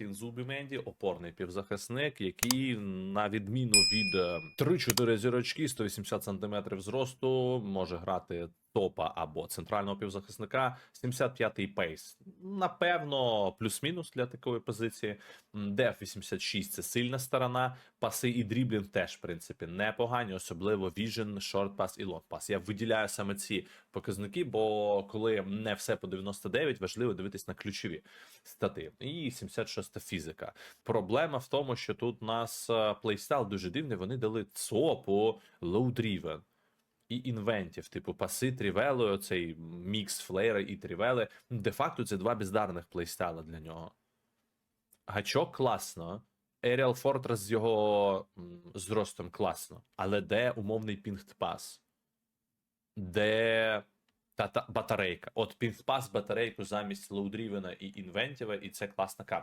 Зубіменді, опорний півзахисник, який, на відміну від е, 3-4 зірочки, 180 см зросту, може грати топа або центрального півзахисника. 75-й пейс. Напевно, плюс-мінус для такої позиції. Деф 86 це сильна сторона. Паси і дріблінг теж, в принципі, непогані, особливо Short Pass і Pass. Я виділяю саме ці показники, бо коли не все по 99, важливо дивитись на ключові стати. І 76 фізика. Проблема в тому, що тут у нас е, плейстайл дуже дивний. Вони дали ЦОПу Low Driven і інвентів, типу паси трівели, оцей мікс флейра і трівели. Де-факто це два бездарних плейстайла для нього. Гачок класно. Aerial Fortress з його зростом класно. Але де умовний пінгт-пас? Де та батарейка? От пінгт-пас батарейку замість лоудрівена і інвентіва, і це класна карта.